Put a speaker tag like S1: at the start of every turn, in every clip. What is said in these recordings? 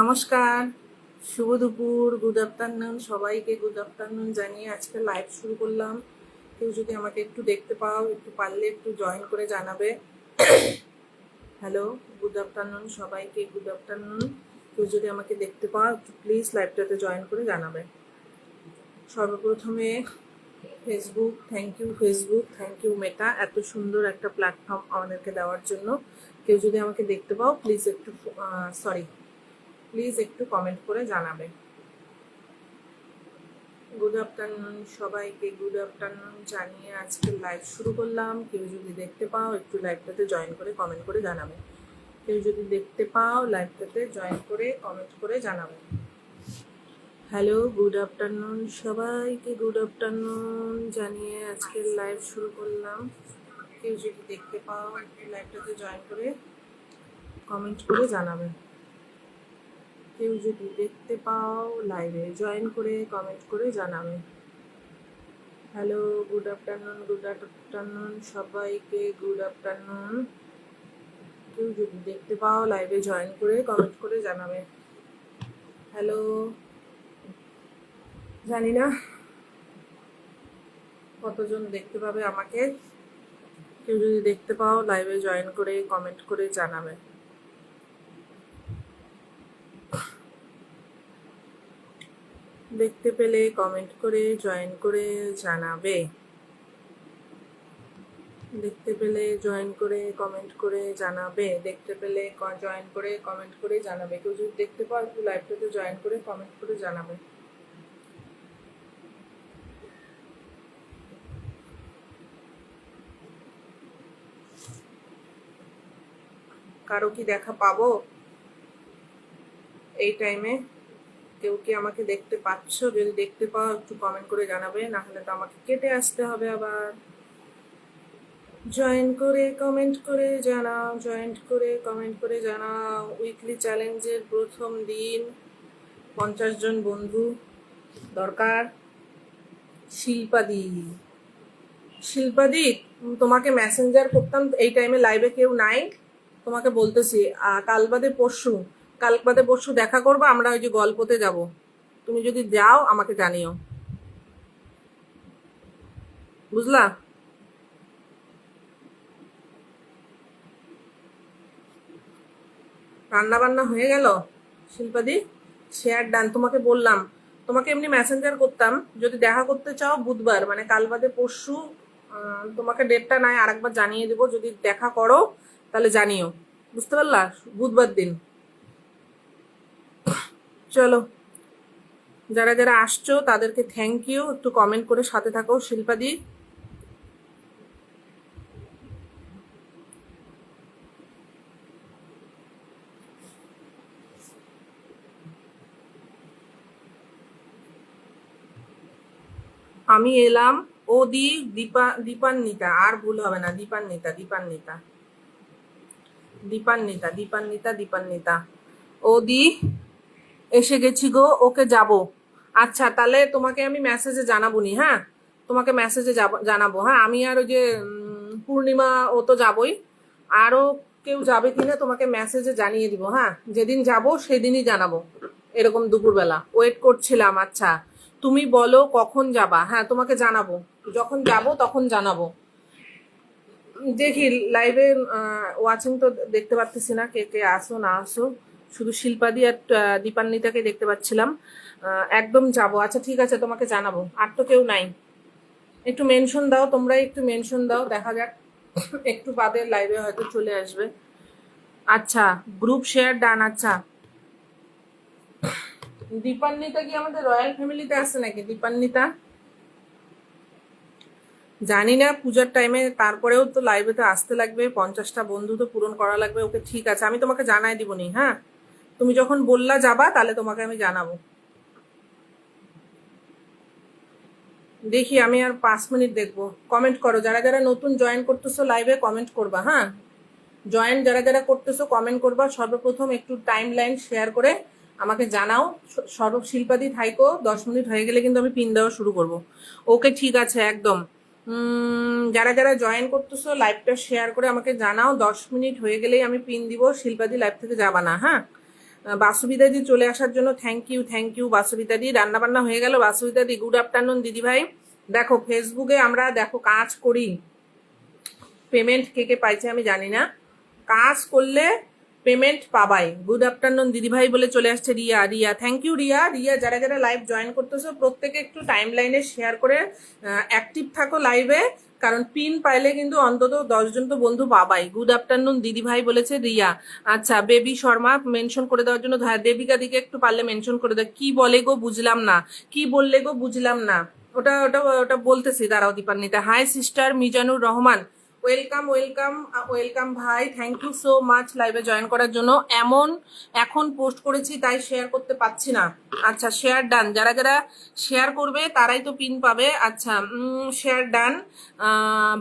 S1: নমস্কার। শুভ দুপুর গুড আফটারনুন সবাইকে গুড আফটারনুন জানিয়ে আজকে লাইভ শুরু করলাম। কেউ যদি আমাকে একটু দেখতে পাও, একটু পারলে একটু জয়েন করে জানাবে। হ্যালো গুড আফটারনুন সবাইকে গুড আফটারনুন কেউ যদি আমাকে দেখতে পাও, একটু প্লিজ লাইভটাতে জয়েন করে জানাবে। সর্বপ্রথমে Facebook thank you Facebook thank you Meta এত সুন্দর একটা প্ল্যাটফর্ম আমাদেরকে দেওয়ার জন্য। কেউ যদি আমাকে দেখতে পাও প্লিজ একটু সরি প্লিজ একটু কমেন্ট করে জানাবে গুড আফটারনুন সবাইকে গুড আফটারনুন জানিয়ে আজকে লাইভ শুরু করলাম। কেউ যদি দেখতে পাও, একটু লাইভটাতে জয়েন করে কমেন্ট করে জানাবে কেউ যদি দেখতে পাও লাইভটাতে জয়েন করে কমেন্ট করে জানাবে হ্যালো গুড আফটারনুন সবাইকে গুড আফটারনুন জানিয়ে আজকের লাইভ শুরু করলাম। কেউ যদি দেখতে পাও, একটু লাইভটাতে জয়েন করে কমেন্ট করে জানাবে কেউ যদি দেখতে পাও লাইভে জয়েন করে কমেন্ট করে জানাবে। Hello good afternoon good afternoon সবাইকে গুড আফটারনুন কেউ যদি দেখতে পাও লাইভে জয়েন করে কমেন্ট করে জানাবে। হ্যালো জানি না কতজন দেখতে পাবে আমাকে। কেউ যদি দেখতে পাও লাইভে জয়েন করে কমেন্ট করে জানাবে। দেখতে পেলে কমেন্ট করে জয়েন করে জানাবে। দেখতে পেলে জয়েন করে কমেন্ট করে জানাবে। দেখতে পেলে জয়েন করে কমেন্ট করে জানাবে। কেউ যদি দেখতে পাও একটু লাইভটাতে জয়েন করে কমেন্ট করে জানাবে। কারও কি দেখা পাবো? এই টাইমে কেউ কি আমাকে দেখতে পাচ্ছ? যদি দেখতে পাও, একটু কমেন্ট করে জানাবে। না হলে তো আমাকে কেটে আসতে হবে আবার। জয়েন করে কমেন্ট করে জানাও জয়েন্ট করে কমেন্ট করে জানাও। উইকলি চ্যালেঞ্জের প্রথম দিন, পঞ্চাশ জন বন্ধু। দরকার? শিল্পাদি শিল্পাদি তোমাকে মেসেঞ্জার করতাম, এই টাইমে লাইভে কেউ নাই। তোমাকে বলতেছি কাল বাদে পরশু কাল বাদে পরশু দেখা করব, আমরা ওই যে গল্পতে যাব। তুমি যদি যাও, আমাকে জানিও। বুঝলা? রান্না বান্না হয়ে গেল? শিল্পাদি শেয়ার ডান তোমাকে বললাম, তোমাকে এমনি মেসেঞ্জার করতাম। যদি দেখা করতে চাও, বুধবার মানে কাল বাদে পরশু তোমাকে ডেটটা নাই, আরেকবার জানিয়ে দেবো। যদি দেখা করো, তাহলে জানিও। বুঝতে পারলা? বুধবার দিন। চলো। যারা যারা আসছো, তাদেরকে থ্যাংক ইউ একটু কমেন্ট করে সাথে থাকো শিল্পাদি আমি এলাম, ও দি, দীপা, দীপান্বিতা। আর ভুল হবে না, দীপান্বিতা দীপান্বিতা। দীপান্বিতা দীপান্বিতা দীপান্বিতা। ও দি এসে গেছি গো, ওকে যাব। আচ্ছা তাহলে তোমাকে আমি মেসেজে জানাব নি হ্যাঁ? তোমাকে মেসেজে জানাব হ্যাঁ? আমি আর ওই যে পূর্ণিমা, ও তো যাবই। আরও কেউ যাবে কিনা তোমাকে মেসেজে জানিয়ে দিব হ্যাঁ? যেদিন যাব, সেদিনই জানাব। এরকম দুপুরবেলা। ওয়েট করছিলাম আচ্ছা। তুমি বলো কখন যাবা হ্যাঁ? তোমাকে জানাব। যখন যাব, তখন জানাব। দেখি লাইভে ওয়াচিং তো দেখতে পাচ্ছি না, কে কে আসো, না আসো। শুধু শিল্পাদি আর দীপান্বিতাকে দেখতে পাচ্ছিলাম। একদম যাব। আচ্ছা ঠিক আছে, তোমাকে জানাব। আর তো কেউ নাই। একটু মেনশন দাও তোমরা একটু মেনশন দাও, দেখা যাক। একটু বাদে লাইভে হয়তো চলে আসবে। আচ্ছা গ্রুপ শেয়ার ডান আচ্ছা। দীপান্বিতা কি আমাদের রয়্যাল ফ্যামিলিতে আছে নাকি? দীপান্বিতা? জানি না, পূজার টাইমে তারপরেও তো লাইভে তো আসতে লাগবে। পঞ্চাশটা বন্ধু তো পূরণ করা লাগবে, ওকে ঠিক আছে। আমি তোমাকে জানাই দিব নি হ্যাঁ? তুমি যখন বললা যাবা, তাহলে তোমাকে আমি জানাব। দেখি, আমি আর পাঁচ মিনিট দেখব। কমেন্ট করো, যারা যারা নতুন জয়েন করতেছো লাইভে কমেন্ট করবা হ্যাঁ? জয়েন যারা যারা করতেছো, কমেন্ট করবা, সর্বপ্রথম একটু টাইম লাইন শেয়ার করে আমাকে জানাও। সর্ব শিল্পাদি থাইকো, দশ মিনিট হয়ে গেলে কিন্তু আমি পিন দেওয়া শুরু করব। ওকে, ঠিক আছে, একদম। যারা যারা জয়েন করতেছো লাইভটা শেয়ার করে আমাকে জানাও। দশ মিনিট হয়ে গেলেই আমি পিন দিব, শিল্পাদি লাইভ থেকে যাবা না হ্যাঁ? বাসুবিদাদি চলে আসার জন্য থ্যাংক ইউ থ্যাংক ইউ বাসুবিদাদি। রান্নাবান্না হয়ে গেল, বাসুবিদাদি গুড আফটারনুন দিদি ভাই দেখো ফেসবুকে আমরা দেখো কাজ করি। পেমেন্ট কে কে পাইছে আমি জানি না। কাজ করলে পেমেন্ট পাবাই। গুড আফটারনুন, দিদিভাই বলে চলে আসছে Riya. Riya thank you Riya. Riya, যারা যারা লাইভ জয়েন করতেছো, প্রত্যেকে একটু টাইম লাইনে শেয়ার করে অ্যাক্টিভ থাকো লাইভে কারণ পিন পাইলে কিন্তু অন্তত দশজন তো বন্ধু পাবাই। গুড আফটারনুন, দিদিভাই বলেছে রিয়া। আচ্ছা বেবি শর্মা মেনশন করে দেওয়ার জন্য দেবিকা দিকে একটু পারলে মেনশন করে দেয়। কি বলে গো বুঝলাম না। কি বললে গো বুঝলাম না। ওটা ওটা ওটা বলতেছি দাঁড়াও Dipanwita. Hi sister Mizanur Rahman. Welcome welcome welcome ভাই। থ্যাংক ইউ সো মাচ লাইভে জয়েন করার জন্য। এমন এখন পোস্ট করেছি, তাই শেয়ার করতে পাচ্ছি না। আচ্ছা শেয়ার ডান যারা যারা শেয়ার করবে, তারাই তো পিন পাবে। আচ্ছা শেয়ার ডান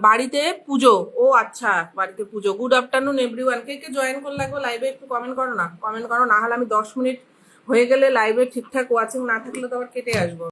S1: বাড়িতে পুজো। ও আচ্ছা বাড়িতে পুজো। গুড আফটারনুন এভরি ওয়ান কে কে জয়েন করলে লাগবে লাইভে একটু কমেন্ট করো না। কমেন্ট করো, না হলে আমি দশ মিনিট হয়ে গেলে লাইভে ঠিকঠাক ওয়াচিং না থাকলে তো আবার কেটে আসব।